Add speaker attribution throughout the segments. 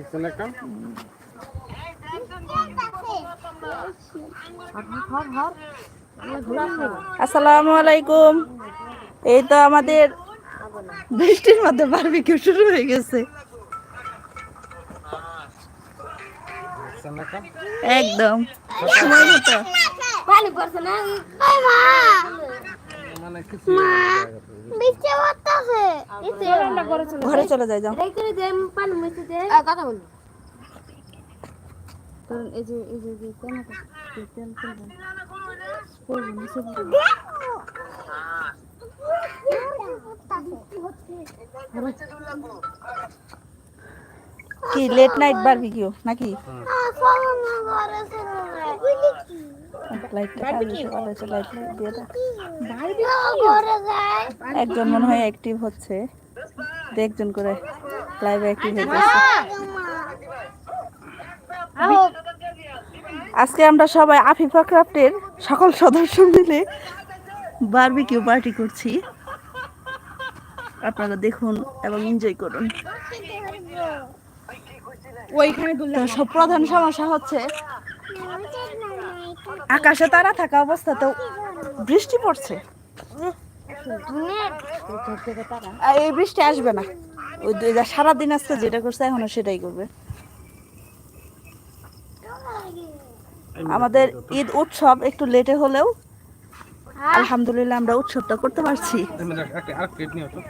Speaker 1: দেখছেন একটা?
Speaker 2: আসসালামু আলাইকুম। এই তো আমাদের বৃষ্টির মধ্যে বারবিকিউ শুরু হয়ে গেছে। একদম। সময় মতো
Speaker 3: পানি পড়ছে না
Speaker 1: মানে কিছু
Speaker 3: বৃষ্টি পড়তেছে
Speaker 2: ঘরে চলে যাই যাও।
Speaker 3: রেখে দে পানি মুছে দে। কথা বল। এই যে এই যে তেল তেল
Speaker 2: কি লেট নাইট বারবিকিউ নাকি? একজন মনে হয় অ্যাক্টিভ হচ্ছে। একজন করে লাইভে অ্যাক্টিভ হয়ে আজকে আমরা সবাই আফিফা ক্রাফটের সকল সদস্য মিলে বারবিকিউ পার্টি করছি। আপনারা দেখুন এবং এনজয় করুন। তো সব প্রধান সমস্যা হচ্ছে আকাশে তারা থাকা অবস্থাতেও বৃষ্টি পড়ছে। আর এই বৃষ্টি আসবে না। ওই সারাদিন আজকে যেটা করছে এখনও সেটাই করবে। আমাদের ঈদ উৎসব একটু লেটে হলেও আলহামদুলিল্লাহ আমরা উৎসবটা করতে পারছি
Speaker 1: আর প্লেট নিয়ে হতো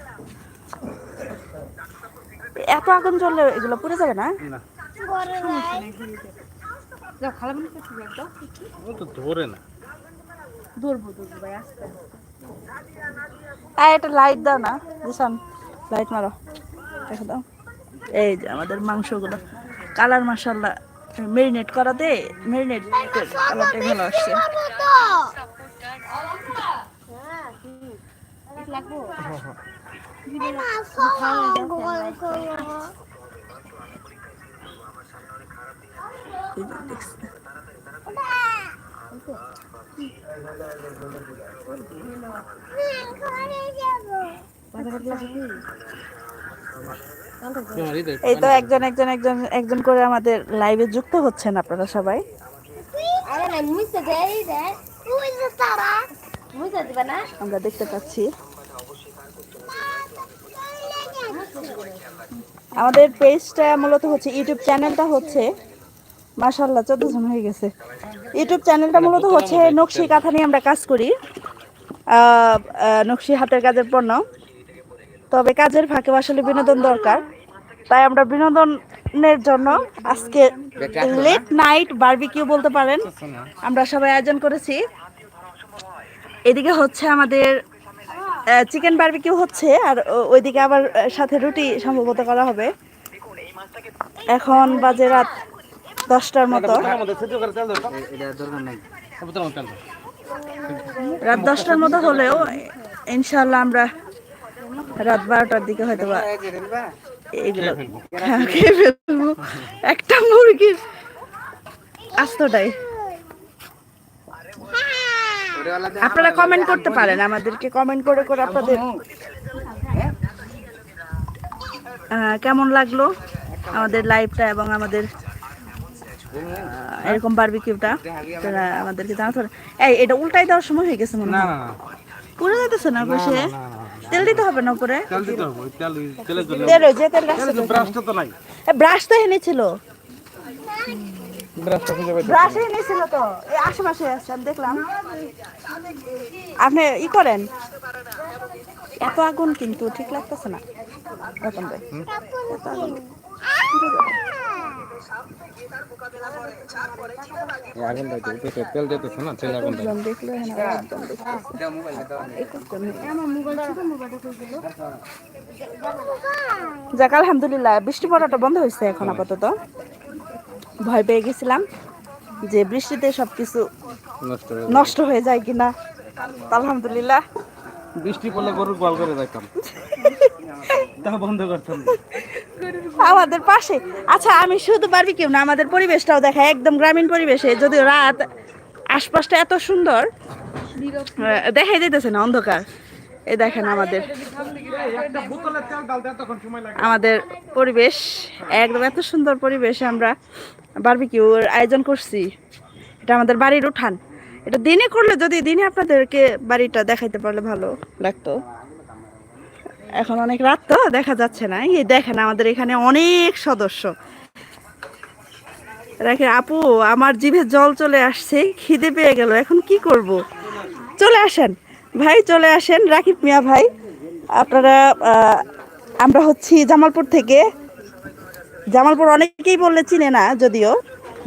Speaker 2: এত আগুন জ্বললে এগুলো পুড়ে যাবে না?
Speaker 1: না। ও তো ধরে না।
Speaker 2: আর এটা লাইট দাও না লাইট মারো। দেখো দাও। এই যে আমাদের মাংসগুলো। কালার মাসাল্লাহ মেরিনেট করাতে মেরিনেট ভালো আসছে। এই এই তো একজন একজন একজন একজন করে আমাদের লাইভে যুক্ত হচ্ছেন আপনারা সবাই। আমরা দেখতে পাচ্ছি। আমাদের পেজটা মূলত হচ্ছে ইউটিউব চ্যানেলটা হচ্ছে মাশাল্লাহ চোদ্দ জন হয়ে গেছে। ইউটিউব চ্যানেলটা মূলত হচ্ছে নকশি কাঁথা নিয়ে আমরা কাজ করি। নকশি হাতের কাজের পণ্য। তবে কাজের ফাঁকে আসলে বিনোদন দরকার। তাই আমরা বিনোদনের জন্য আজকে লেট নাইট বারবিকিউ বলতে পারেন। আমরা সবাই আয়োজন করেছি। এদিকে হচ্ছে আমাদের চিকেন বারবিকিউ হচ্ছে আর ওইদিকে আবার সাথে রুটি সম্ভবত করা হবে। এখন বাজে রাত দশটার মতো। রাত দশটার মতো হলেও ইনশাল্লাহ আমরা রাত বারোটার দিকে হয়তো বা এগুলো হ্যাঁ, খেয়ে ফেলব। একটা মুরগির আস্তটাই। আপনারা কমেন্ট করতে পারেন আমাদেরকে কমেন্ট করে করে আপনাদের। কেমন লাগল আমাদের লাইভটা এবং আমাদের এরকম বারবিকিউটা আপনারা আমাদেরকে জানাতে পারেন এই এটা উল্টাই দেওয়ার সময় হয়ে গেছে মনে
Speaker 1: না
Speaker 2: হয় পুরো যাইতেছে না বসে। তেল দিতে হবে না উপরে?
Speaker 1: তেল দিতে হবে তেল
Speaker 2: তেল যে তেল
Speaker 1: ব্রাশটা তো নাই।
Speaker 2: ব্রাশ তো এনেছিল
Speaker 1: ব্রাশটা খুঁজে পাই
Speaker 2: ব্রাশ এনেছিল তো এই আশেপাশে আছে আমি দেখলাম। আপনি ই করেন? এত আগুন কিন্তু ঠিক লাগতেছে না। রতন ভাই এত আগুন। যাক আলহামদুলিল্লাহ বৃষ্টি পড়াটা বন্ধ হয়েছে এখন আপাতত। ভয় পেয়ে গেছিলাম যে বৃষ্টিতে সবকিছু
Speaker 1: নষ্ট হয়ে
Speaker 2: নষ্ট হয়ে যায় কিনা। আলহামদুলিল্লাহ।
Speaker 1: বৃষ্টি পড়লে গরুর গোয়াল করে যাইতাম তা বন্ধ করতাম।
Speaker 2: আমাদের পাশে। আচ্ছা আমি শুধু পারবি কেউ না আমাদের পরিবেশটাও দেখা একদম গ্রামীণ পরিবেশে। যদিও রাত আশপাশটা এত সুন্দর দেখাই দিতেছে না অন্ধকার। এই দেখেন আমাদের আমাদের পরিবেশ, একদম এত সুন্দর পরিবেশে আমরা বারবিকিউর আয়োজন করছি। এটা আমাদের বাড়ির উঠান। এটা দিনে করলে যদি দিনে আপনাদেরকে বাড়িটা দেখাইতে পারলে ভালো লাগতো। এখন অনেক রাত তো, দেখা যাচ্ছে না। এই দেখেন আমাদের এখানে অনেক সদস্য। দেখেন আপু, আমার জিভে জল চলে আসছে, খিদে পেয়ে গেল। এখন কি করব? চলে আসেন। ভাই চলে আসেন রাকিব মিয়া ভাই। আপনারা আমরা হচ্ছি জামালপুর থেকে। জামালপুর অনেকেই বললে চিনে না যদিও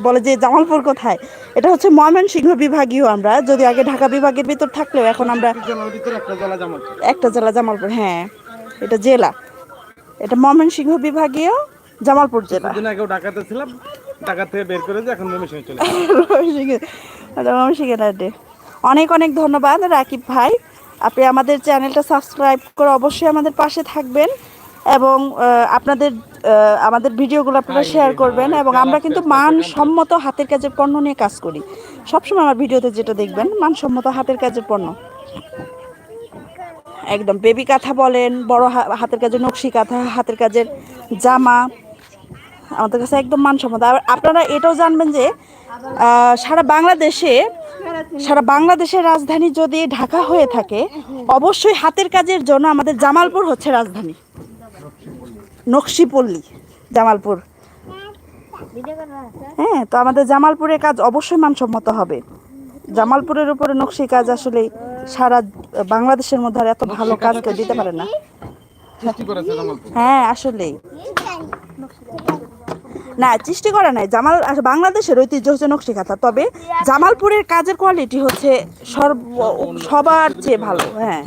Speaker 2: বলে যে জামালপুর কোথায়। এটা হচ্ছে ময়মনসিংহ বিভাগীয় আমরা। যদি আগে ঢাকা বিভাগের ভিতর থাকলেও এখন আমরা
Speaker 1: একটা জলা
Speaker 2: জামালপুর। হ্যাঁ এটা জেলা। এটা ময়মনসিংহ বিভাগীয় জামালপুর জেলা।
Speaker 1: আগেও ঢাকাতে ছিলাম ঢাকা থেকে বের করে যে এখন ময়মনসিংহে চলে
Speaker 2: ময়মনসিংহের আড্ডে। অনেক অনেক ধন্যবাদ রাকিব ভাই আপনি আমাদের চ্যানেলটা সাবস্ক্রাইব করে অবশ্যই আমাদের পাশে থাকবেন এবং আপনাদের আমাদের ভিডিওগুলো আপনারা শেয়ার করবেন এবং আমরা কিন্তু মানসম্মত হাতের কাজের পণ্য নিয়ে কাজ করি সবসময় আমার ভিডিওতে যেটা দেখবেন মানসম্মত হাতের কাজের পণ্য একদম বেবি কাঁথা বলেন বড় হাতের কাজের নকশি কাঁথা হাতের কাজের জামা আমাদের কাছে একদম মানসম্মত আর আপনারা এটাও জানবেন যে সারা বাংলাদেশে সারা বাংলাদেশের রাজধানী যদি ঢাকা হয়ে থাকে অবশ্যই হাতের কাজের জন্য আমাদের জামালপুর হচ্ছে রাজধানী। নকশিপল্লী জামালপুর। হ্যাঁ তো আমাদের জামালপুরের কাজ অবশ্যই মানসম্মত হবে। জামালপুরের উপরে নকশি কাজ আসলে সারা বাংলাদেশের মধ্যে আর এত ভালো কাজ কেউ দিতে পারে না।
Speaker 1: সৃষ্টি করেছে জামালপুর।
Speaker 2: হ্যাঁ আসলেই। না, সৃষ্টি করা নাই। জামাল বাংলাদেশের ঐতিহ্যজনক নকশিকাঁথা তবে জামালপুরের কাজের কোয়ালিটি হচ্ছে সর্ব সবার চেয়ে ভালো হ্যাঁ।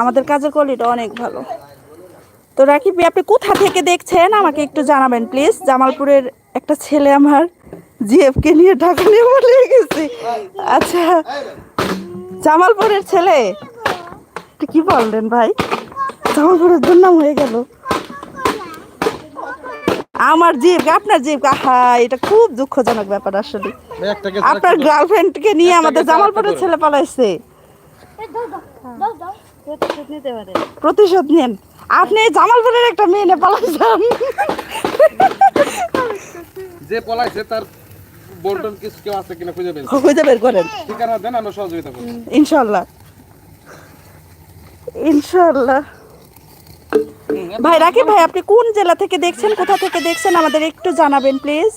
Speaker 2: আমাদের কাজের কোয়ালিটি অনেক ভালো। তো রাকিব আপনি কোথা থেকে দেখছেন? আমাকে একটু জানাবেন প্লিজ জামালপুরের একটা ছেলে আমার জিএফকে নিয়ে ঢাকা নিয়ে বলে গেছে। আচ্ছা জামালপুরের ছেলে? কি বললেন ভাই? জামালপুরের দুর্নাম হয়ে গেল। আমার জিপ আপনার জীব আহা এটা খুব দুঃখজনক ব্যাপার আসলে। আপনার গার্লফ্রেন্ডকে নিয়ে আমাদের জামালপুরের ছেলে পালাইছে।
Speaker 3: এই দাও দাও দাও দাও। প্রতিশোধ
Speaker 2: নেন। আপনি জামালপুরের একটা মেয়ে নিয়ে পালাইছেন।
Speaker 1: যে পলাইছে তার বল্টন কিছু কেউ আছে কিনা খুঁজে বের
Speaker 2: খুঁজে বের করেন।
Speaker 1: ঠিকানা দেন আমরা সহযোগিতা করব।
Speaker 2: ইনশাল্লাহ। ইনশাল্লাহ। ভাই রাকিব ভাই আপনি কোন জেলা থেকে দেখছেন কোথা থেকে দেখছেন আমাদের একটু জানাবেন প্লিজ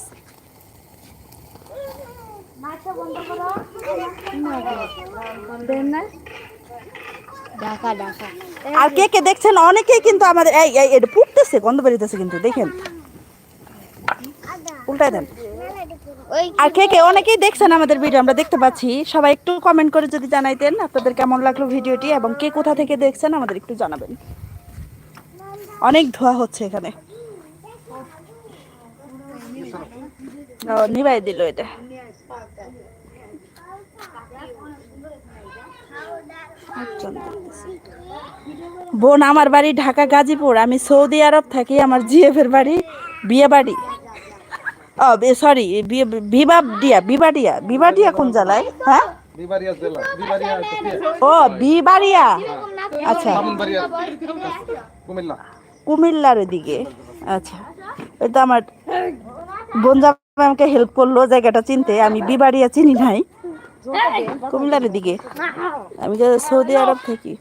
Speaker 2: আর কে কে দেখছেন? অনেকেই কিন্তু আমাদের এই এটা পুড়তেছে গন্ধ বেরিতেছে কিন্তু দেখেন। উল্টাই দেন। আর কে কে অনেকেই দেখছেন আমাদের ভিডিও আমরা দেখতে পাচ্ছি। সবাই একটু কমেন্ট করে যদি জানাইতেন আপনাদের কেমন লাগল ভিডিওটি এবং কে কোথা থেকে দেখছেন আমাদের একটু জানাবেন। অনেক ধোয়া হচ্ছে এখানে। ও, নিভাই দিল এটা। বোন আমার বাড়ি ঢাকা গাজীপুর। আমি সৌদি আরব থাকি আমার জিএফের বাড়ি বিয়ে বাড়ি ও সরি বিবাডিয়া বিবাডিয়া বিবাডিয়া কোন জেলায়? হ্যাঁ? ও বিবাড়িয়া আচ্ছা।
Speaker 1: কুমিল্লা।
Speaker 2: কুমিল্লার ওদিকে। আচ্ছা ওই তো আমার জামাই আমাকে হেল্প করল জায়গাটা চিনতে। আমি বিবাড়িয়া চিনি নাই, কুমিল্লার দিকে আমি সৌদি আরব থাকি।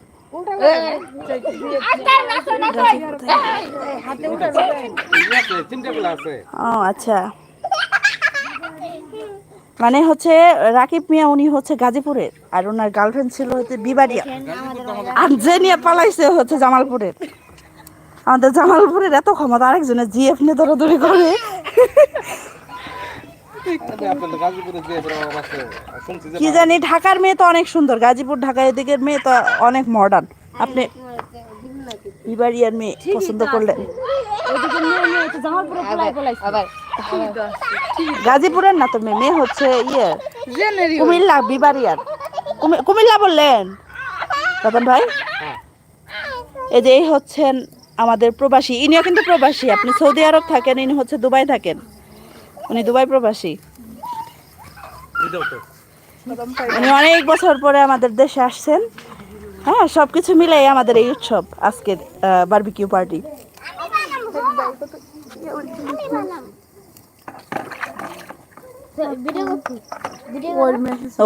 Speaker 2: ও আচ্ছা। মানে হচ্ছে রাকিব মিয়া, উনি হচ্ছে গাজীপুরের, আর ওনার গার্লফ্রেন্ড ছিল হচ্ছে বিবাড়িয়া। আর যে নিয়ে পালাইছে হচ্ছে জামালপুরের। আমাদের জামালপুরের এত ক্ষমতা আরেকজনের জিএফ নিয়ে দৌড়াদৌড়ি করে। কি জানি ঢাকার মেয়ে তো অনেক সুন্দর গাজীপুর ঢাকা এদিকের মেয়ে তো অনেক মডার্ন আপনি বিবাড়িয়ার মেয়ে পছন্দ করলেন। গাজীপুরের না তো মেয়ে মেয়ে হচ্ছে ইয়ে কুমিল্লা বিবাড়িয়ার। কুমিল্লা বললেন। রতন ভাই? এই যে এই হচ্ছেন আমাদের প্রবাসী, ইনিও কিন্তু প্রবাসী, আপনি সৌদি আরব থাকেন, ইনি হচ্ছে দুবাই থাকেন। উনি দুবাই প্রবাসী। উনি অনেক বছর পরে আমাদের দেশে আসছেন। হ্যাঁ সব কিছু মিলাই আমাদের এই উৎসব, আজকের বারবিকিউ পার্টি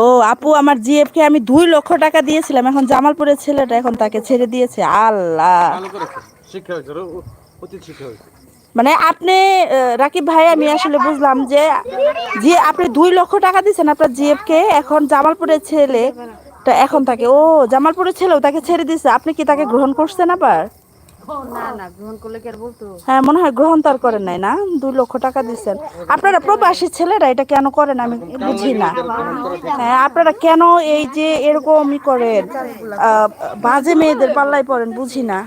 Speaker 2: ও, আপু, আমার জিএফকে আমি দুই লক্ষ টাকা দিয়েছিলাম। এখন জামালপুরের ছেলেটা এখন তাকে ছেড়ে দিয়েছে। আল্লাহ।
Speaker 1: শিক্ষা হয়েছে ও- ও- অতীত শিক্ষা হয়েছে।
Speaker 2: মানে আপনি রাকিব ভাই আমি আসলে বুঝলাম যে যে আপনি দুই লক্ষ টাকা দিচ্ছেন আপনার জিএফ কে এখন জামালপুরের ছেলে তা এখন তাকে ও জামালপুরের ছেলেও তাকে ছেড়ে দিচ্ছে আপনি কি তাকে গ্রহণ করছেন আবার?
Speaker 4: না না গ্রহণ করলে কি আর বলতো?
Speaker 2: হ্যাঁ মনে হয় গ্রহণ তার করেন নাই না? দুই লক্ষ টাকা দিচ্ছেন আপনারা প্রবাসী ছেলেরা এটা কেন করেন আমি বুঝি না। হ্যাঁ আপনারা কেন এই যে এরকমই করেন? আহ, বাজে মেয়েদের পাল্লায় পড়েন বুঝি না।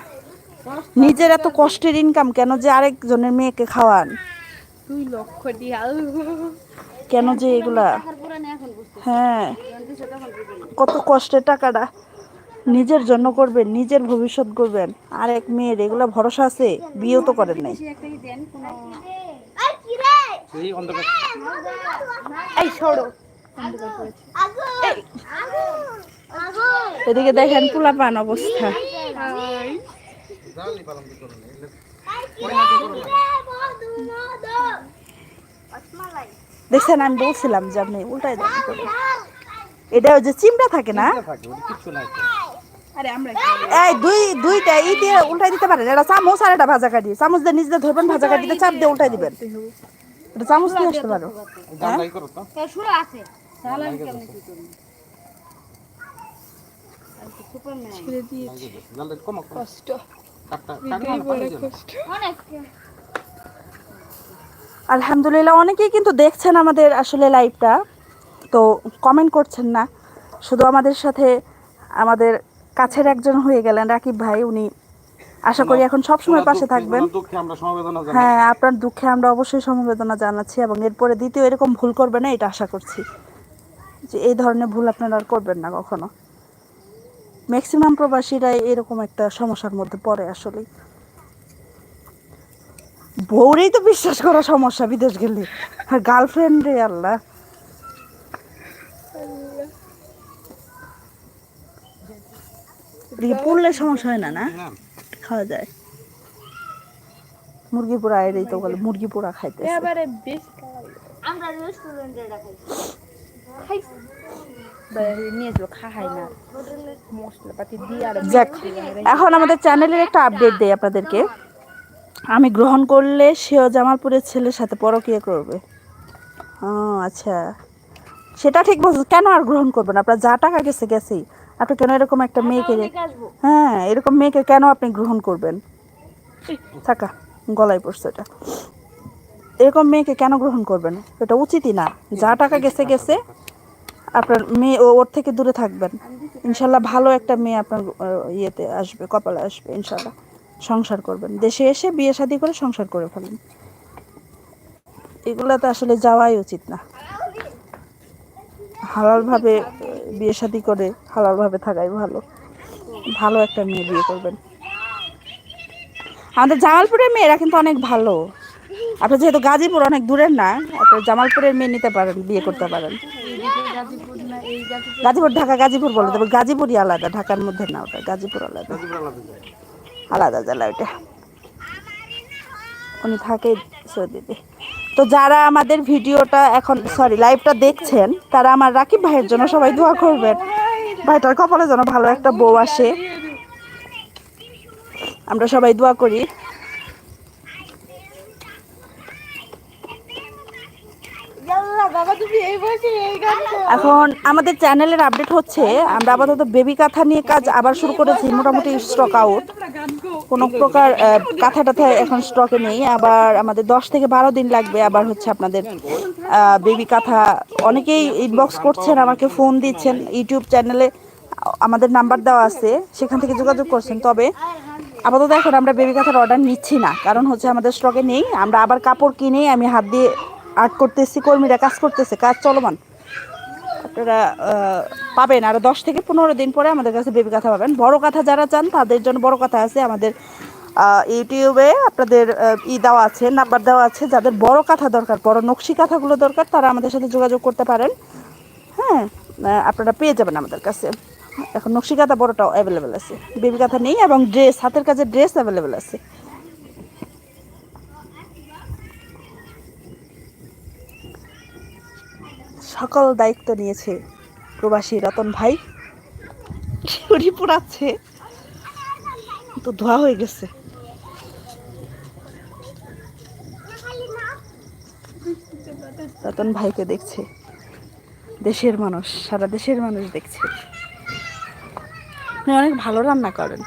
Speaker 2: নিজের এত কষ্টের ইনকাম কেন যে আরেকজনের মেয়েকে খাওয়ান?
Speaker 4: দুই লক্ষ
Speaker 2: কেন যে এগুলা? হ্যাঁ। কত কষ্টের টাকাটা। নিজের জন্য করবেন নিজের ভবিষ্যৎ করবেন। আর এক মেয়ের এগুলা ভরসা আছে বিয়েও তো করেন নাই।
Speaker 3: আর কি রে
Speaker 1: এই অন্ধকার
Speaker 4: এই সরো
Speaker 3: আগুন আগুন আগুন
Speaker 2: এদিকে দেখেন পোলা পান অবস্থা
Speaker 1: জানি পালন কি
Speaker 2: দেখছেন আমি বলছিলাম যে আপনি উল্টাই দেন এটা ওই যে চিমটা থাকে না?
Speaker 1: থাকে ওটা কিচ্ছু নাই তো।
Speaker 4: আরে আমরা
Speaker 2: এই দুই দুইটা ই দিয়ে উল্টাই দিতে পারেন। এটা চামচ আর এটা ভাজা কাটি। চামচ দিয়ে নিজে ধরবেন ভাজা কাটিতে চাপ দিয়ে উল্টাই দিবেন। এটা চামচ নিয়ে আসতে পারো।
Speaker 1: কম। কষ্ট।
Speaker 2: আলহামদুলিল্লাহ অনেকেই কিন্তু দেখছেন আমাদের আসলে লাইভটা তো কমেন্ট করছেন না। শুধু আমাদের সাথে আমাদের কাছের একজন হয়ে গেলেন রাকিব ভাই। উনি আশা করি এখন সব সময় পাশে থাকবেন। হ্যাঁ আপনার দুঃখে আমরা অবশ্যই সমবেদনা জানাচ্ছি এবং এরপরে দ্বিতীয় এরকম ভুল করবে না এটা আশা করছি। যে এই ধরনের ভুল আপনারা আর করবেন না কখনো। ম্যাক্সিমাম প্রবাসীরাই এরকম একটা সমস্যার মধ্যে পড়ে আসলে বউরেই তো বিশ্বাস করা সমস্যা বিদেশ গেলে। আর গার্লফ্রেন্ড রে আল্লাহ। পড়লে সমস্যা হয় না না? খাওয়া যায়। মুরগি পোড়া এটাই তো বলে মুরগি পোড়া খাইতে
Speaker 4: এবারে
Speaker 3: আমরা রেস্টুরেন্টে রাখাই
Speaker 4: নিয়েছিল খাহাই না মশলাপাতি দিয়ে আর
Speaker 2: যাক এখন আমাদের চ্যানেলের একটা আপডেট দেই আপনাদেরকে। আমি গ্রহণ করলে সেও জামালপুরের ছেলের সাথে পরকিয়া করবে। ও আচ্ছা। সেটা ঠিক বলছেন কেন আর গ্রহণ করবেন আপনার যা টাকা গেছে গেছেই। আপনি কেন এরকম একটা মেয়েকে হ্যাঁ এরকম মেয়েকে কেন আপনি গ্রহণ করবেন? থাকা গলায় পড়ছে এটা। এরকম মেয়েকে কেন গ্রহণ করবেন? এটা উচিতই না। যা টাকা গেছে গেছে। আপনার মেয়ে ওর থেকে দূরে থাকবেন। ইনশাল্লাহ ভালো একটা মেয়ে আপনার ইয়েতে আসবে, কপালে আসবে, ইনশাল্লাহ। সংসার করবেন। দেশে এসে বিয়ে শাদি করে সংসার করে ফেলেন। এগুলাতে আসলে যাওয়াই উচিত না। হালালভাবে বিয়ে শাদি করে হালালভাবে থাকাই ভালো। ভালো একটা মেয়ে বিয়ে করবেন। আমাদের জামালপুরের মেয়েরা কিন্তু অনেক ভালো। আপনি যেহেতু গাজীপুর অনেক দূরের না আপনি জামালপুরের মেয়ে নিতে পারেন, বিয়ে করতে পারেন। গাজীপুর ঢাকা গাজীপুর বলে তবে গাজীপুরই আলাদা ঢাকার মধ্যে না ওটা গাজীপুর আলাদা।
Speaker 1: আলাদা
Speaker 2: জেলা ওইটা। উনি থাকে সৌদিতে। তো যারা আমাদের ভিডিওটা এখন সরি লাইভটা দেখছেন তারা আমার রাকিব ভাইয়ের জন্য সবাই দোয়া করবেন। ভাইটার কপালে যেন ভালো একটা বউ আসে। আমরা সবাই দোয়া করি
Speaker 4: বাবা তুমি এই বসে এই গান
Speaker 2: এখন আমাদের চ্যানেলের আপডেট হচ্ছে, আমরা আপাতত বেবি কাঁথা নিয়ে কাজ আবার শুরু করেছি, মোটামুটি স্টক আউট কোনো প্রকার কাঁথা টাথা এখন স্টকে নেই, আবার আমাদের দশ থেকে বারো দিন লাগবে আবার হচ্ছে আপনাদের বেবি কাঁথা। অনেকেই ইনবক্স করছেন, আমাকে ফোন দিচ্ছেন, ইউটিউব চ্যানেলে আমাদের নাম্বার দেওয়া আছে, সেখান থেকে যোগাযোগ করছেন। তবে আপাতত এখন আমরা বেবি কাঁথার অর্ডার নিচ্ছি না, কারণ হচ্ছে আমাদের স্টকে নেই, আমরা আবার কাপড় কিনে আমি হাত দিয়ে আর্ট করতেছি, কর্মীরা কাজ করতেছে, কাজ চলমান। আপনারা পাবেন আরও দশ থেকে পনেরো দিন পরে আমাদের কাছে বেবি কাঁথা পাবেন। বড় কাঁথা যারা চান, তাদের জন্য বড় কথা আছে। আমাদের ইউটিউবে আপনাদের ই দেওয়া আছে, নাম্বার দেওয়া আছে। যাদের বড় কাঁথা দরকার, বড় নকশি কাঁথাগুলো দরকার, তারা আমাদের সাথে যোগাযোগ করতে পারেন। হ্যাঁ আপনারা পেয়ে যাবেন আমাদের কাছে। এখন নকশি কাঁথা বড়টাও অ্যাভেলেবেল আছে। বেবি কাঁথা নেই এবং ড্রেস হাতের কাছে ড্রেস অ্যাভেলেবেল আছে। সকল দায়িত্ব নিয়েছে। প্রবাসী রতন ভাই পোড়াচ্ছে। তো ধোয়া হয়ে গেছে। রতন ভাইকে দেখছে। দেশের মানুষ, সারা দেশের মানুষ দেখছে। আপনি অনেক ভালো রান্না করেন।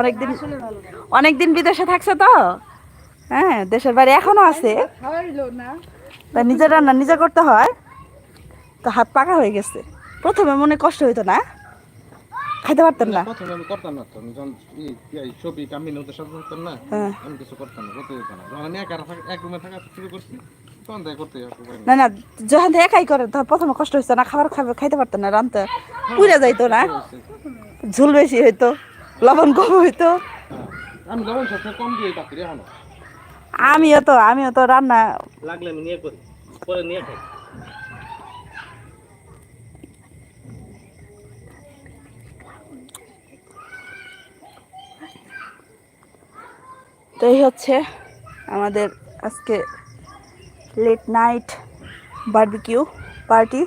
Speaker 2: অনেকদিন অনেকদিন বিদেশে থাকছে তো? হ্যাঁ দেশের বাড়ি এখনও আছে। তা নিজের রান্না নিজে করতে হয় তো হাত পাকা হয়ে গেছে। প্রথমে মনে কষ্ট হইতো না খাইতে পারতেন না।
Speaker 1: প্রথমে আমি করতাম না তো যখন ছবি কামিন ওদের সাথে করতাম না
Speaker 2: হ্যাঁ।
Speaker 1: আমি কিছু করতাম না করতে দিতাম না। যখন আমি একা এক রুমে থাকা শুরু করছি
Speaker 2: না না যখন একাই করেন তখন প্রথমে কষ্ট হইতো না খাবার খাবে খাইতে পারতেন না রানতে পুড়ে যাইতো না। ঝুল বেশি হইতো লবণ কম হইতো।
Speaker 1: আমি লবণ সবসময় কম দিয়ে পাচ্ছি এখনও।
Speaker 2: আমিও তো আমিও তো রান্না
Speaker 1: লাগলে আমি নিয়ে করি পরে নিয়ে খাই।
Speaker 2: তো এই হচ্ছে আমাদের আজকে লেট নাইট বারবিকিউ পার্টি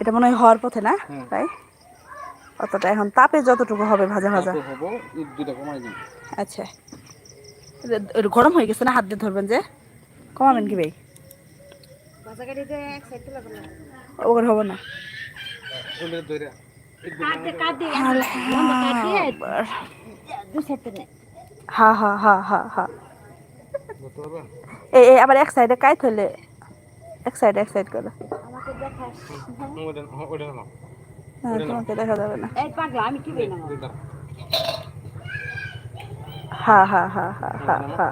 Speaker 2: এটা মনে হয় হওয়ার পথে না তাই? অতটা এখন তাপে যতটুকু হবে ভাজা ভাজা। আচ্ছা। গরম হয়ে গেছে না হাত দিয়ে ধরবেন যে। কমাবেন কি ভাই? ওগুলো হবে না। হা হা হা হা হা। এই আবার এক সাইডে হলে এক সাইড এক সাইড করে। তোমাকে দেখা যাবে না।
Speaker 3: এই পাগলা আমি কি বেনা
Speaker 1: দুইটা
Speaker 2: হা হা হা হা হা হা।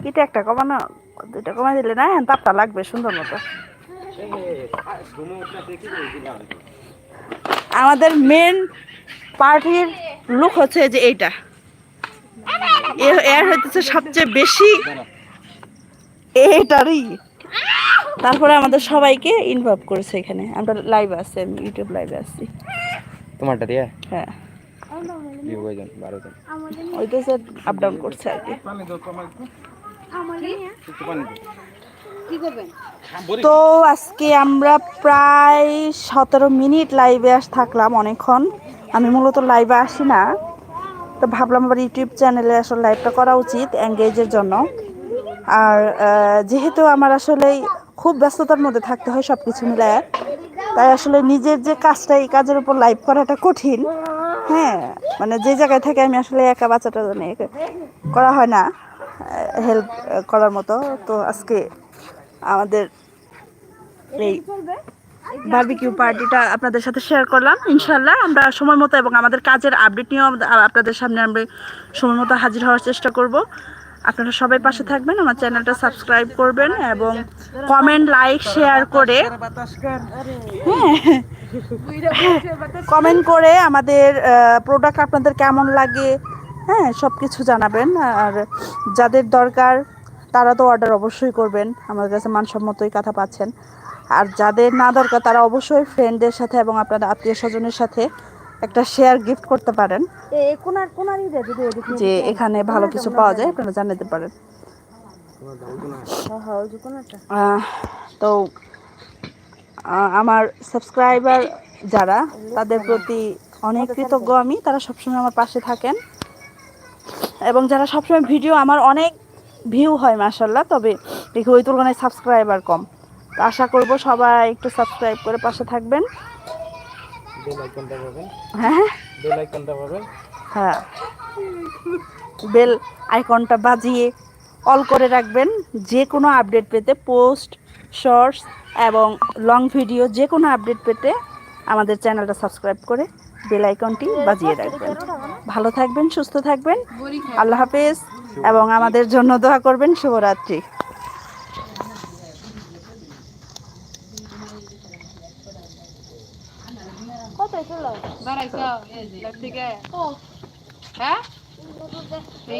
Speaker 2: কিটা একটা কমানো দুইটা কমাই দিলে না এখন তাপটা লাগবে সুন্দর মতো। আমাদের মেন পার্টির লুক হচ্ছে যে এইটা। এর হইতেছে সবচেয়ে বেশি এইটারই। তারপরে আমাদের সবাইকে ইনভলভ করেছে এখানে। আমরা লাইভ আছি আমি ইউটিউব লাইভে আসছি
Speaker 1: তোমারটা দিয়ে?
Speaker 2: হ্যাঁ।
Speaker 1: দিয়ে কয়জন বারো জন
Speaker 2: ওইটাছে আপ ডাউন করছে আর কি। তো আজকে আমরা প্রায় সতেরো মিনিট লাইভে আস থাকলাম অনেকক্ষণ। আমি মূলত লাইভে আসি না। তো ভাবলাম আবার ইউটিউব চ্যানেলে আসলে লাইভটা করা উচিত এঙ্গেজের জন্য। আর যেহেতু আমার আসলে খুব ব্যস্ততার মধ্যে থাকতে হয় সব কিছু মিলায় তাই আসলে নিজের যে কাজটা এই কাজের উপর লাইভ করাটা কঠিন। হ্যাঁ মানে যে জায়গায় থেকে আমি আসলে একা বাচ্চাটা নিয়ে করা হয় না হেল্প করার মতো। তো আজকে আমাদের এই বারবিকিউ পার্টিটা আপনাদের সাথে শেয়ার করলাম ইনশাল্লাহ আমরা সময় মতো এবং আমাদের কাজের আপডেট নিয়েও আপনাদের সামনে আমরা সময় মতো হাজির হওয়ার চেষ্টা করব। আপনারা সবাই পাশে থাকবেন আমার চ্যানেলটা সাবস্ক্রাইব করবেন এবং কমেন্ট লাইক শেয়ার করে কমেন্ট করে আমাদের প্রোডাক্ট আপনাদের কেমন লাগে? হ্যাঁ সব কিছু জানাবেন। আর যাদের দরকার তারা তো অর্ডার অবশ্যই করবেন। আমাদের কাছে মানসম্মতই কথা পাচ্ছেন। আর যাদের না দরকার তারা অবশ্যই ফ্রেন্ডদের সাথে এবং আপনাদের আত্মীয় স্বজনের সাথে একটা শেয়ার গিফট করতে পারেন। যে এখানে ভালো কিছু পাওয়া যায় আপনারা জানাতে পারেন।
Speaker 3: হ্যাঁ হ্যাঁ
Speaker 2: তো আমার সাবস্ক্রাইবার যারা তাদের প্রতি অনেক কৃতজ্ঞ আমি। তারা সবসময় আমার পাশে থাকেন। এবং যারা সবসময় ভিডিও আমার অনেক ভিউ হয় মাসাল্লাহ তবে দেখি ওই তুলনায় সাবস্ক্রাইবার কম। তো আশা করব সবাই একটু সাবস্ক্রাইব করে পাশে থাকবেন। হ্যাঁ? হ্যাঁ। বেল আইকনটা বাজিয়ে অল করে রাখবেন। যে কোনো আপডেট পেতে পোস্ট শর্টস এবং লং ভিডিও যে কোনো আপডেট পেতে আমাদের চ্যানেলটা সাবস্ক্রাইব করে বেল আইকনটি বাজিয়ে রাখবেন। ভালো থাকবেন সুস্থ থাকবেন। আল্লাহ হাফেজ এবং আমাদের জন্য দোয়া করবেন। শুভরাত্রি।
Speaker 3: কত
Speaker 5: হ্যাঁ?